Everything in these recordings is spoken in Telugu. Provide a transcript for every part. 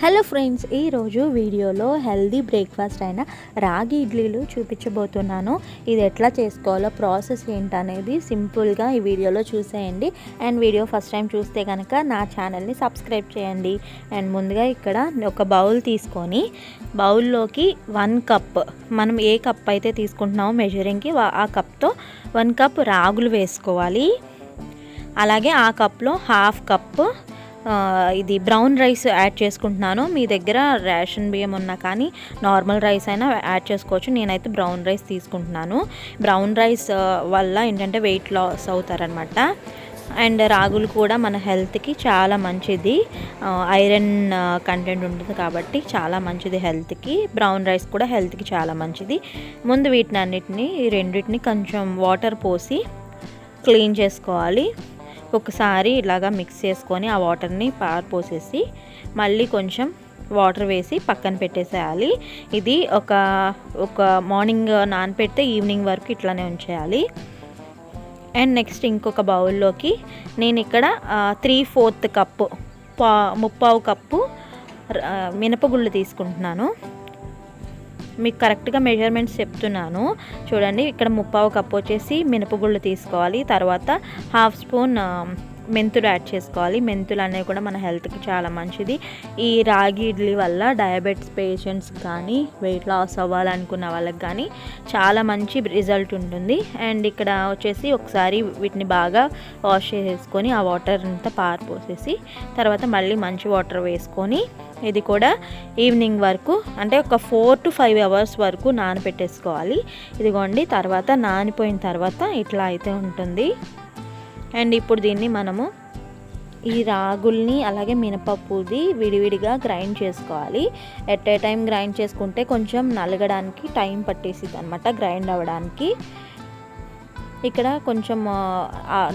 హలో ఫ్రెండ్స్ ఈరోజు వీడియోలో హెల్దీ బ్రేక్ఫాస్ట్ అయిన రాగి ఇడ్లీలు చూపించబోతున్నాను. ఇది ఎట్లా చేసుకోవాలో ప్రాసెస్ ఏంటనేది సింపుల్గా ఈ వీడియోలో చూసేయండి. అండ్ వీడియో ఫస్ట్ టైం చూస్తే కనుక నా ఛానల్ని సబ్స్క్రైబ్ చేయండి. అండ్ ముందుగా ఇక్కడ ఒక బౌల్ తీసుకొని బౌల్లోకి వన్ కప్ మనం ఏ కప్ అయితే తీసుకుంటున్నామో మెజరింగ్కి ఆ కప్తో వన్ కప్ రాగులు వేసుకోవాలి. అలాగే ఆ కప్లో హాఫ్ కప్ ఇది బ్రౌన్ రైస్ యాడ్ చేసుకుంటున్నాను. మీ దగ్గర రేషన్ బియ్యం ఉన్నా కానీ నార్మల్ రైస్ అయినా యాడ్ చేసుకోవచ్చు. నేనైతే బ్రౌన్ రైస్ తీసుకుంటున్నాను. బ్రౌన్ రైస్ వల్ల ఏంటంటే వెయిట్ లాస్ అవుతారనమాట అండ్ రాగులు కూడా మన హెల్త్కి చాలా మంచిది. ఐరన్ కంటెంట్ ఉంటుంది కాబట్టి చాలా మంచిది హెల్త్కి. బ్రౌన్ రైస్ కూడా హెల్త్కి చాలా మంచిది. ముందు వీటిని అన్నిటిని రెండింటిని కొంచెం వాటర్ పోసి క్లీన్ చేసుకోవాలి. ఒకసారి ఇలాగా మిక్స్ చేసుకొని ఆ వాటర్ని పారిపోసేసి మళ్ళీ కొంచెం వాటర్ వేసి పక్కన పెట్టేసేయాలి. ఇది ఒక ఒక మార్నింగ్ నానపెడితే ఈవినింగ్ వరకు ఇట్లానే ఉంచేయాలి. అండ్ నెక్స్ట్ ఇంకొక బౌల్లోకి నేను ఇక్కడ త్రీ ఫోర్త్ కప్పు పా ముప్పావు కప్పు మినపగుళ్ళు తీసుకుంటున్నాను. మీకు కరెక్ట్గా మెజర్మెంట్స్ చెప్తున్నాను. చూడండి ఇక్కడ ముప్పావు కప్పు వచ్చేసి మినపగుళ్ళు తీసుకోవాలి. తర్వాత హాఫ్ స్పూన్ మెంతులు యాడ్ చేసుకోవాలి. మెంతులు అనేవి కూడా మన హెల్త్కి చాలా మంచిది. ఈ రాగి ఇడ్లీ వల్ల డయాబెటీస్ పేషెంట్స్ కానీ వెయిట్ లాస్ అవ్వాలనుకున్న వాళ్ళకి కానీ చాలా మంచి రిజల్ట్ ఉంటుంది. అండ్ ఇక్కడ వచ్చేసి ఒకసారి వీటిని బాగా వాష్ చేసుకొని ఆ వాటర్ అంతా పారిపోసేసి తర్వాత మళ్ళీ మంచి వాటర్ వేసుకొని ఇది కూడా ఈవినింగ్ వరకు అంటే ఒక ఫోర్ టు ఫైవ్ అవర్స్ వరకు నానబెట్టేసుకోవాలి ఇదిగోండి తర్వాత నానిపోయిన తర్వాత ఇట్లా అయితే ఉంటుంది. అండ్ ఇప్పుడు దీన్ని మనము ఈ రాగుల్ని అలాగే మినపప్పుది విడివిడిగా గ్రైండ్ చేసుకోవాలి. ఎట్ ఏ టైం గ్రైండ్ చేసుకుంటే కొంచెం నలగడానికి టైం పట్టేసిద్ది అనమాట గ్రైండ్ అవ్వడానికి. ఇక్కడ కొంచెం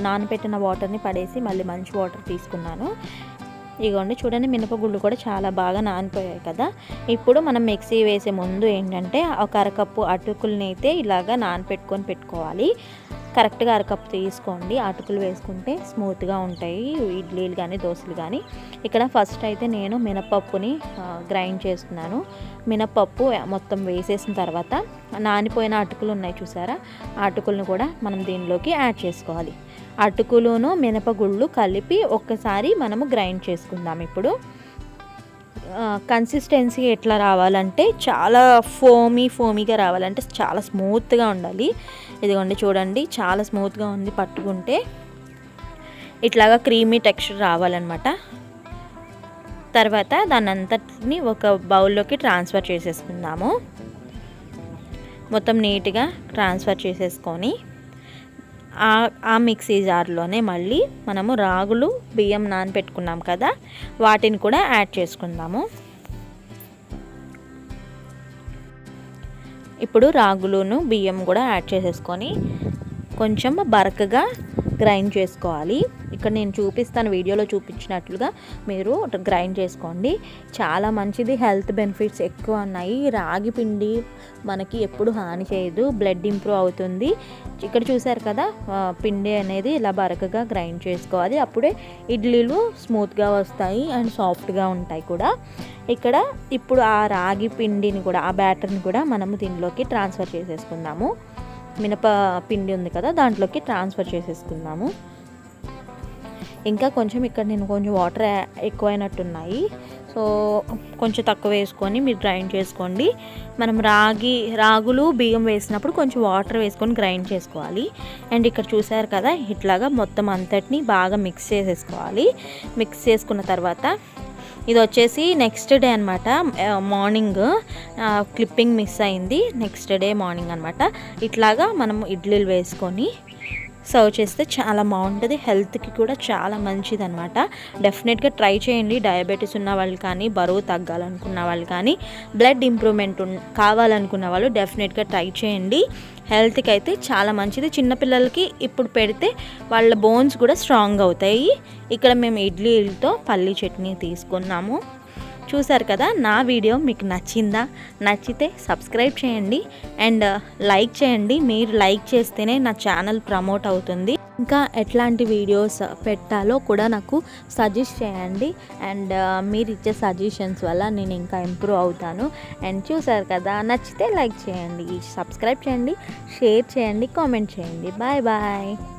నానబెట్టిన వాటర్ని పడేసి మళ్ళీ మంచి వాటర్ తీసుకున్నాను. ఇగోండి చూడండి మినపగుళ్ళు కూడా చాలా బాగా నానిపోయాయి కదా. ఇప్పుడు మనం మిక్సీ వేసే ముందు ఏంటంటే ఒక అరకప్పు అటుకుల్ని అయితే ఇలాగా నానపెట్టుకొని పెట్టుకోవాలి. కరెక్ట్గా అరకప్పు తీసుకోండి. అటుకులు వేసుకుంటే స్మూత్గా ఉంటాయి. ఇడ్లీలు కానీ దోశలు కానీ ఇక్కడ ఫస్ట్ అయితే నేను మినపప్పుని గ్రైండ్ చేస్తున్నాను. మినపప్పు మొత్తం వేసేసిన తర్వాత నానిపోయిన అటుకులు ఉన్నాయి చూసారా? అటుకులను కూడా మనం దీనిలోకి యాడ్ చేసుకోవాలి. అటుకులును మినపగుళ్ళు కలిపి ఒక్కసారి మనము గ్రైండ్ చేసుకుందాం ఇప్పుడు. కన్సిస్టెన్సీ ఎట్లా రావాలంటే చాలా ఫోమీ ఫోమీగా రావాలంటే చాలా స్మూత్గా ఉండాలి. ఇదిగోండి చూడండి చాలా స్మూత్గా ఉంది పట్టుకుంటే. ఇట్లాగా క్రీమీ టెక్స్చర్ రావాలన్నమాట. తర్వాత దాని అంతటిని ఒక బౌల్లోకి ట్రాన్స్ఫర్ చేసేసుకుందాము. మొత్తం నీట్గా ట్రాన్స్ఫర్ చేసేసుకొని ఆ మిక్సీ జార్లోనే మళ్ళీ మనము రాగులు బియ్యం నానపెట్టుకున్నాం కదా వాటిని కూడా యాడ్ చేసుకుందాము. ఇప్పుడు రాగులును బియ్యం కూడా యాడ్ చేసేసుకొని కొంచెం బరకగా గ్రైండ్ చేసుకోవాలి. ఇక్కడ నేను చూపిస్తాను వీడియోలో చూపించినట్లుగా మీరు గ్రైండ్ చేసుకోండి. చాలా మంచిది హెల్త్ బెనిఫిట్స్ ఎక్కువ ఉన్నాయి. రాగి పిండి మనకి ఎప్పుడు హాని చేయదు బ్లడ్ ఇంప్రూవ్ అవుతుంది. ఇక్కడ చూసారు కదా పిండి అనేది ఇలా బరకగా గ్రైండ్ చేసుకోవాలి. అప్పుడే ఇడ్లీలు స్మూత్గా వస్తాయి అండ్ సాఫ్ట్గా ఉంటాయి కూడా. ఇక్కడ ఇప్పుడు ఆ రాగి పిండిని కూడా ఆ బ్యాటర్ని కూడా మనము దీనిలోకి ట్రాన్స్ఫర్ చేసేసుకుందాము. మినప పిండి ఉంది కదా దాంట్లోకి ట్రాన్స్ఫర్ చేసేసుకుందాము. ఇంకా కొంచెం ఇక్కడ నేను కొంచెం వాటర్ ఎక్కువైనట్టున్నాయి. సో కొంచెం తక్కువ వేసుకొని మీరు గ్రైండ్ చేసుకోండి. మనం రాగి రాగులు బియ్యం వేసినప్పుడు కొంచెం వాటర్ వేసుకొని గ్రైండ్ చేసుకోవాలి. అండ్ ఇక్కడ చూసారు కదా ఇట్లాగా మొత్తం అంతటిని బాగా మిక్స్ చేసేసుకోవాలి. మిక్స్ చేసుకున్న తర్వాత ఇది వచ్చేసి నెక్స్ట్ డే అనమాట మార్నింగ్ క్లిప్పింగ్ మిస్ అయింది. నెక్స్ట్ డే మార్నింగ్ అనమాట ఇట్లాగా మనం ఇడ్లీలు వేసుకొని సర్వ్ చేస్తే చాలా బాగుంటుంది. హెల్త్కి కూడా చాలా మంచిది అనమాట డెఫినెట్గా ట్రై చేయండి. డయాబెటీస్ ఉన్న వాళ్ళు కానీ బరువు తగ్గాలనుకున్న వాళ్ళు కానీ బ్లడ్ ఇంప్రూవ్మెంట్ కావాలనుకున్న వాళ్ళు డెఫినెట్గా ట్రై చేయండి. హెల్త్కి అయితే చాలా మంచిది. చిన్నపిల్లలకి ఇప్పుడు పెడితే వాళ్ళ బోన్స్ కూడా స్ట్రాంగ్ అవుతాయి. ఇక్కడ మేము ఇడ్లీలతో పల్లీ చట్నీ తీసుకున్నాము. చూసారు కదా నా వీడియో మీకు నచ్చిందా? నచ్చితే సబ్స్క్రైబ్ చేయండి. అండ్ లైక్ చేయండి. మీరు లైక్ చేస్తేనే నా ఛానల్ ప్రమోట్ అవుతుంది. ఇంకా ఎట్లాంటి వీడియోస్ పెట్టాలో కూడా నాకు సజెస్ట్ చేయండి. అండ్ మీరు ఇచ్చే సజెషన్స్ వల్ల నేను ఇంకా ఇంప్రూవ్ అవుతాను. అండ్ చూసారు కదా నచ్చితే లైక్ చేయండి. సబ్స్క్రైబ్ చేయండి. షేర్ చేయండి. కామెంట్ చేయండి. Bye bye.